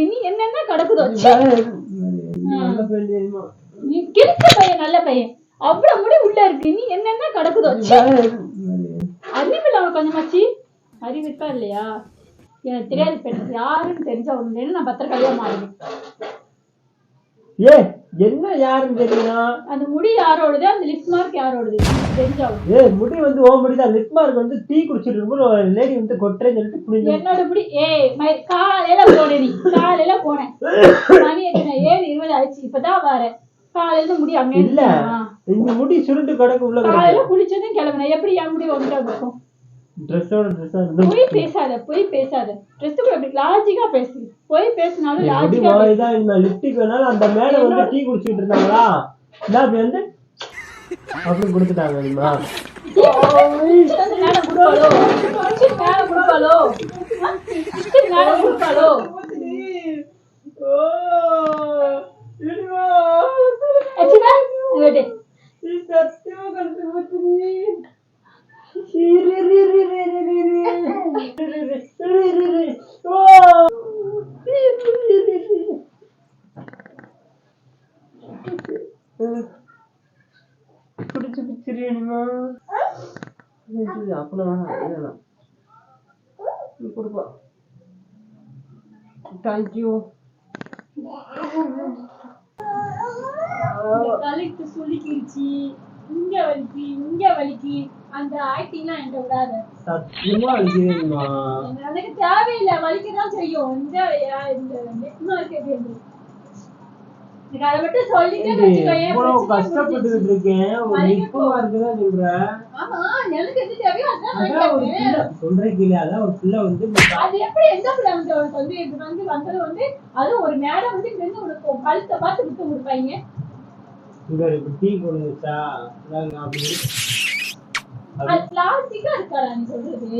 நீ என்னென்ன கிடக்குதோ. நல்ல பையன் நல்ல பையன். அவ்வளவு முடி உள்ள இருக்கு. நீ என்னென்ன கிடக்குதோ? ச்சீ. அறிவு இல்ல அவனுக்கு கொஞ்சமாச்சு அறிவு இருக்கா இல்லையா? எனக்கு தெரியாது யாருன்னு தெரிஞ்ச ஒண்ணு. நான் பத்திரக்காளியா மாறுவேன் ஏ என்ன யாருன்னு தெரியும் அந்த முடி யாரோடது? அந்த லிப் மார்க் யாரோடது? தெரிஞ்சவங்க ஏ முடி வந்து ஓ முடிதான் லிப்மார்க் வந்து டீ குடிச்சிட்டு இருக்கும்போது ஒரு லேடி வந்து கொட்டுறேன்னு சொல்லிட்டு புரிஞ்சு என்னோட முடி ஏய் ம- காலையில போனேன் நீ. காலையில போனேன். மணி எத்தனை? ஏழு இருபது ஆயிடுச்சு. இப்பதான் வரேன் காலையில முடி அங்கே இல்ல. இந்த முடி சுருண்டு கிடக்கு உள்ள காலையில குளிச்சதும் கிளம்புனேன். எப்படி என் முடி வந்துட்டு இருக்கும் ட்ரெஸ்ஸோட ட்ரெஸ்ஸா பொய் பேசாத பொய் பேசாத. ட்ரெஸ் கூட அப்படி லாஜிக்கா பேசு. பொய் பேசினாலும் லாஜிக்கா இந்த வேணாலும் அந்த மேல வந்து டீ குடிச்சிட்டு இருந்தாங்களா? என்ன அப்படி வந்து அப்படி கொடுத்துட்டாங்க தெரியுமா? வந்து மேல கொடுப்பாளோ? குடிச்சிட்டு மேல கொடுப்பாளோ? ஆ? குடிச்சிட்டு மேல கொடுப்பாளோ? அச்சுதா இங்கிட்டு. அப்பெல்லாம் வேணாம் தேங்க்யூ இங்க வலிக்கு இங்க வலிக்கு அந்த ஆக்டிங்லாம் என்கிட்ட விடாத சத்தியமா எனக்கு தேவையில்லை வலிக்கதான் செய்யும் இந்த யா- இந்த நெட்மா இருக்கு எப்படி இருந்து எனக்கு அதை மட்டும் சொல்லிட்டே வச்சுக்கோயேன் இவ்வளவு பிரச்சனை கஷ்டப்பட்டுக்கிட்டு முடிஞ்சிருச்சு. இருக்கேன் ஒரு நிப்பமா இருக்குதான் சொல்றேன் ஆமா எனக்கு எது தேவையோ அதான் நான் அதான் ஒரு கேட்பேன். பிள்ளை. சொல்றேன் கீழே அதான் ஒரு பிள்ளை வந்து அது எப்படி எந்த பிள்ளை வந்து அவனுக்கு வந்து இது வந்து வந்தது வந்து அதுவும் ஒரு மேடம் வந்து இங்க இருந்து உனக்கு உன் கழுத்தை பார்த்து விட்டு கொடுப்பாங்க. இங்க இப்படி டீ கொண்டு வச்சா அதான் அப்படி அது லாஜிக்கா இருக்காடா நீ சொல்றது?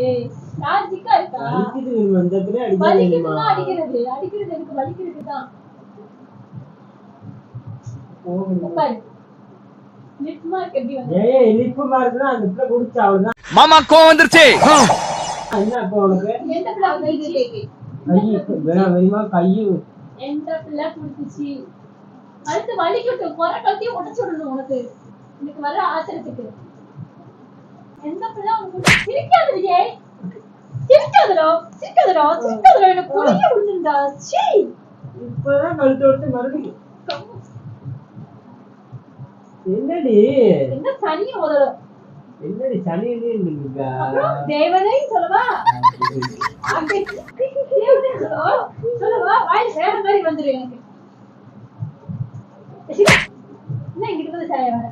லாஜிக்கா இருக்கா? அடிக்கிறது. அடிக்கிறது எனக்கு வலிக்கிறது தான் உட்காரு லிப் மார்க் எப்படி வந்து ஏய் இனிப்புமா இருக்குன்னா அந்த பிள்ளை குடிச்சா அவ்வளவுதான் மாமா கோவம் வந்துருச்சு. என்ன இப்ப உனக்கு? எந்த பிள்ளை வந்துச்சு கை வேணாம் வேணுமா கையும் எந்த பிள்ளை குடுத்துச்சு அடுத்து வலிக்கட்டும் குறை கத்தியும் உடச்சு விடணும் உனக்கு. எனக்கு வர ஆத்திரத்துக்கு. எந்த பிள்ளை உனக்கு சிரிக்காது விஜய் சிரிக்காதடா சிரிக்காதடா சிரிக்காதடா எனக்கு புரிய விடுண்டா சீ இப்பதான் கழுத்து விட்டு மறுபடியும். என்னடி? என்ன சனி முதலும் என்னடி அப்புறம் தேவதை சொல்லவா? சொல்லவா வாய் வேற மாதிரி வந்துரு எனக்கு. என்ன இங்கிட்டு வந்து சாய வர?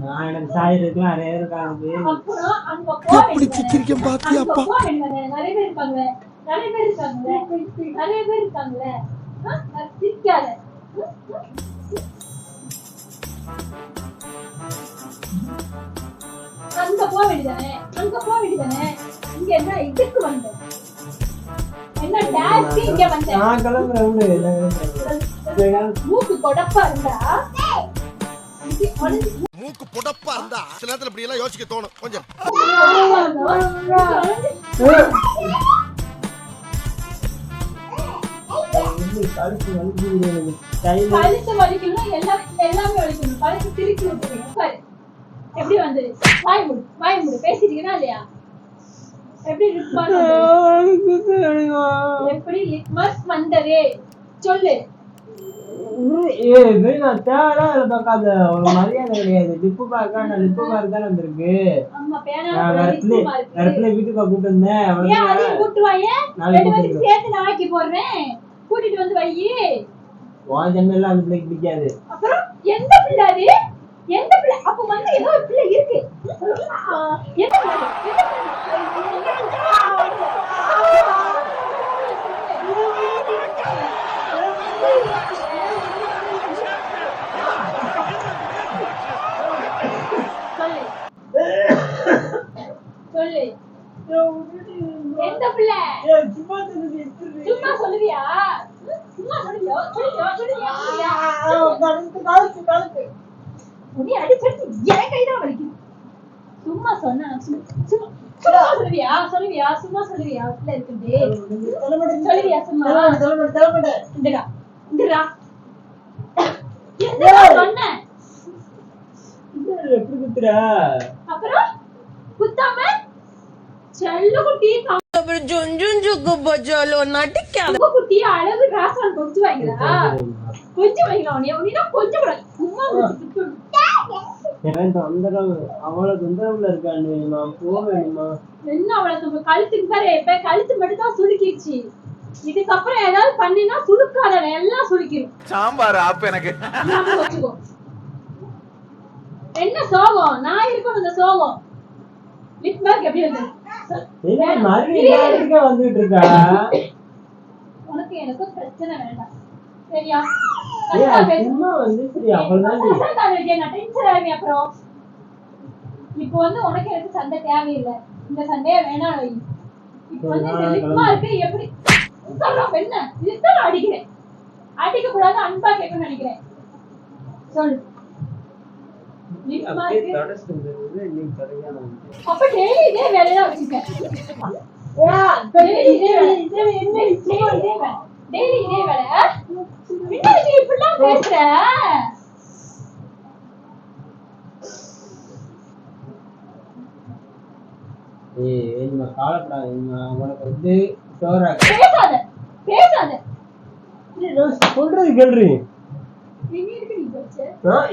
நான் எனக்கு சாயறதுக்குலாம் நிறைய இருக்காங்க அப்புறம் அங்க போ? நிறைய பேர் இருக்காங்க நிறைய பேர் இருக்காங்க நிறைய பேர் இருக்காங்க சிரிக்காத அங்க போக வேண்டியதானே அங்க போக வேண்டியதானே இங்க என்ன இதுக்கு வந்த? என்ன டாஸ்க்கு இங்க வந்த? நான் கிளம்புறேன் விடு. மூக்கு கொடப்பா இருந்தா மூக்கு புடப்பா இருந்தா? சில நேரத்துல இப்படி எல்லாம் யோசிக்க தோணும். கொஞ்சம். வந்து கழுத்து வலிக்குது. கையில கழுத்து வலிக்கணும் எல்லாம் எல்லாமே வலிக்கணும் கழுத்து திருப்பி விட்டுருங்க உட்காரு எப்படி வந்தது? வாய் மூடு. வாய் மூடு. பேசிட்டீங்கன்னா இல்லையா? எப்படி லிப்மாஸ் எப்படி லிப்மாஸ் வந்தது? சொல்லு. வேலை பார்க்காத. ஒரு மரியாதை கிடையாது. லிப்பு பார்க்க நான் லிப்பு பார்க்க வந்திருக்கு. நான் வீட்டுக்கு கூப்பிட்டு இருந்தேன் ஏன் வந்து அதையும் கூட்டு வாயே நாளைக்கு ரெண்டு பேருக்கு கூட்டிட்டு சேர்த்து நான் ஆக்கி போடுறேன். கூட்டிட்டு வந்து வை உன் ஜன்னல்லாம் அந்த பிள்ளைக்கு பிடிக்காது. அப்புறம் எந்த பிள்ளை அது? எந்த பிள்ளை? அப்ப வந்து ஏதோ ஒரு பிள்ளை இருக்கு? எந்த பிள்ளை? சொல்லு. சொல்லு. எந்த பிள்ளை? சும்மா? சும்மா சொல்லுவியா? சும்மா சொல்லுவியா? சொல்லுவியா? சொல்லுவியா? கழுத்து, கழுத்து, கழுத்து. உன்னை அடிச்சடிச்சு என் கைதான் வலிக்குது. சும்மா சொன்னா சும்மா சும்மா சொல்லுவியா? சொல்லுவியா? சும்மா சொல்லுவியா? உள்ள இருக்குது சொல்லுவியா சும்மா? இந்தடா இந்தடா. எந்தடா சொன்ன எப்படி குத்துற? அப்புறம் குத்தாம? செல்ல அப்புறம் ஜுன்ஜுன்ஜுக்கு போச்சோலோ நடிக்காத குட்டிய அளவு ராசான் கொஞ்சம் வாங்கிடா கொஞ்சம் வாங்கிடா நீ கொஞ்சம் கூட சும்மா ஏன் தொந்தரவு அவளை தொந்தரவுல இருக்கானு நான் போவேணுமா என்ன அவளை பாரு இப்ப கழுத்து மட்டும் தான் இதுக்கப்புறம் ஏதாவது பண்ணினா சுருக்காத எல்லாம் சுருக்கிடும் சாம்பார் ஆப் எனக்கு. என்ன சோகம்? நான் இருக்கணும் இந்த சோகம். எப்படி வந்தது? வந்துட்டு இருக்கா? உனக்கு எனக்கும் பிரச்சனை வேண்டாம். சரியா? இப்போ வந்து உனக்கு எனக்கு சண்டை தேவையில்லை. இந்த சண்டையே வேணாம் வை. இப்போ வந்து நான் மார்க் எப்படி? சொல்றோம் என்ன இதுதான் அடிக்கிறேன். அடிக்க கூடாது அன்பா கேட்கணும்னு நினைக்கிறேன். சொல்லு. லிப் அப்படியே மார்க் தொடச்சிட்டு இருந்தது, நீ தொடங்கினா வந்து. அப்ப டெய்லி இதே வேலையா வச்சுக்க டெய்லி இதே வேலை டெய்லி இதே வேலை? டெய்லி இதே வேலை ஆ? என்ன நீ இப்படிலாம் பேசுற? ஏய், கவலைப்படாத, இனிமே உனக்கு வந்து சோறா பேசாத பேசாத. சொல்றது கேள்றி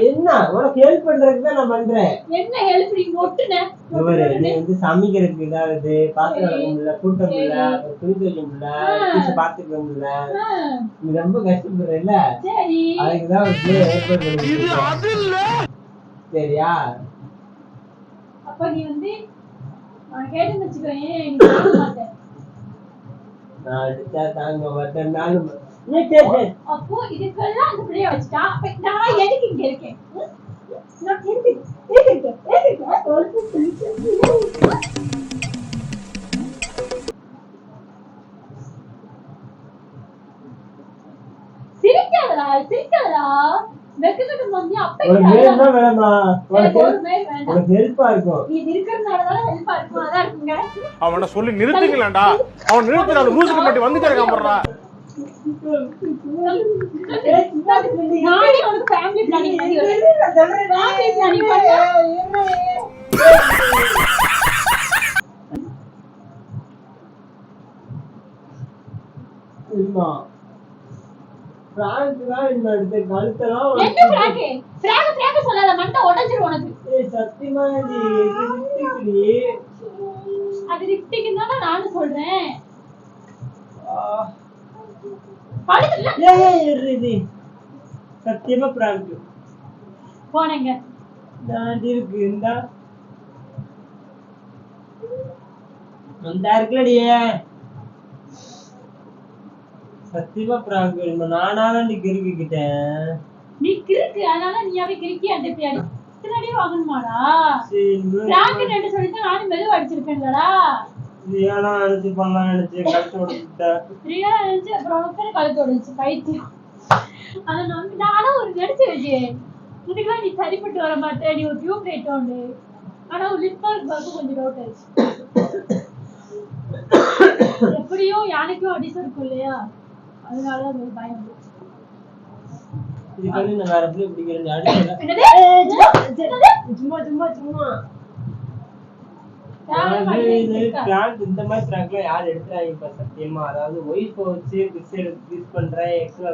என்ன? உனக்கு ஹெல்ப் பண்றதுக்கு தான் நான் பண்றேன். என்ன ஹெல்ப் நீ ஒட்டுன இவரு நீ வந்து சமைக்கிறதுக்கு இதாவது பாத்திரம் விளக்க முடியல கூட்ட முடியல துணி துவைக்க முடியல பாத்துக்க முடியல ஆ, நீ ரொம்ப கஷ்டப்படுறல சரி. அதுக்குதான் வந்து ஏற்பாடு பண்ணிருக்கேன் சரியா? அப்ப நீ வந்து நான் அடிச்சா தாங்க அப்போ இதுக்கெல்லாம் அந்த பிள்ளைய வச்சுட்டா அப்ப நான் எதுக்கு இங்க இருக்கேன்? ம்? நான் எதுக்கு எதுக்கு இருக்கேன்? எதுக்கு இருக்கேன்? சொல்லிட்டு சொல்லிட்டு. சிரிக்காதடா சிரிக்காதடா. வெக்கக்கட்டு மம்மி அப்ப உனக்கு வேணும்னா வேணாமா உனக்கு ஒரு மேல் வேண்டாம். உனக்கு ஹெல்ப்பா இருக்கும். இது இருக்கிறதுனாலதான் ஹெல்ப்பா இருக்கும்? அதான் இருக்குங்க. அவனை சொல்லி நிறுத்துங்களேன்டா. அவன் நிறுத்துற அந்த லூசுக்கு மட்டும் வந்துட்டே இருக்கான் நானே உனக்கு ஃபேமிலி பிளானிங் பண்ணி ஃபேமிலி பிளானிங் பண்ண இல்லமா பிராங்க் தான் இந்த அடுத்த கழுத்தெல்லாம் என்ன பிராங்க் பிராங்க் பிராங்க் சொல்லாத மண்டை உடைஞ்சிரும் உனக்கு. ஏய், சத்தியமா. அது தானே நானும் சொல்றேன் ஆ. படுத்துல ஏய், ஏய், இரு இது. சத்தியமா பிராங்க் போனேங்க. நான் இருக்கு இந்தா. அந்த இருக்குல்லடி சத்தியமா பிராங்க் வேணுமா? நானா தான் கிறுக்கிக்கிட்டேன். நீ கிறுக்கு அதனால நீ அப்படியே கிறுக்கி அந்த பின்னாடி பின்னாடி வாங்கணுமாடா? பிராங்க் ரெண்டு சொல்லிட்டு நானும் மெதுவா அடிச்சிருப்பேன்லடா ரியானா நினைச்சு பண்ணலாம் நினைச்சு கழுத்து உடைச்சுட்டேன் பிரியா நினைச்சு அப்புறம் உனக்கு கழுத்து உடைச்சு பைத்தியம். அதை நம்பி நானும் ஒரு நடிச்சு வச்சு இதுக்கெல்லாம் நீ சரிப்பட்டு வர மாட்டே நீ ஒரு டியூப் லைட் உண்டு ஆனா ஒரு லிப் மார்க் பார்க்க கொஞ்சம் டவுட் ஆயிடுச்சு. எப்படியும் யானைக்கும் அடிசம் இருக்கும் இல்லையா? அதனால அது ஒரு பயம். இதுக்கு வந்து நான் வேற எப்படி பிடிக்கிறேன்? சும்மா சும்மா சும்மா. Prank இந்த மாதிரி யார் சத்தியமா? அதாவது ஒய்ஃப் வச்சு கிஸ் கிஸ் பண்றேன் எக்ஸ்ட்ரா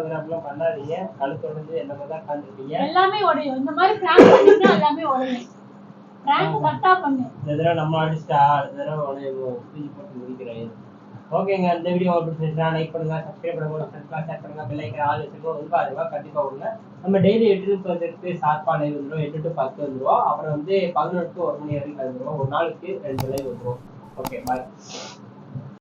பண்ணாதீங்க. கழுத்து உடஞ்சு என்ன மாதிரி தான் காண்டிருப்பீங்க எல்லாமே உடையும். இந்த மாதிரி பிராங்க் பண்ணீங்கன்னா எல்லாமே உடையும். பிராங்க் கரெக்டா பண்ணு. இந்த தடவை நம்ம அடிச்சிட்டா அடுத்த தடவை தூக்கி போட்டு முடிக்கிறேன் ஓகேங்க இந்த வீடியோ உங்களுக்கு பிடிச்சிருந்தா லைக் பண்ணுங்க சப்ஸ்கிரைப் பண்ணுங்க ஃப்ரெண்ட்ஸ்லாம் ஷேர் பண்ணுங்க பெல் ஐக்கன் ஆல் வச்சுக்கோ ரூபாய் பாருங்க கண்டிப்பாக விடுங்க நம்ம டெய்லி எட்டு டு பத்து ஷார்ப்பா லைவ் வந்துடும் எட்டு டு பத்து வந்துருவோம். அப்புறம் வந்து பதினொன்று ஒரு மணி வரைக்கும் வந்துருவோம் ஒரு நாளுக்கு ரெண்டு லைவ் வந்துருவோம். Okay bye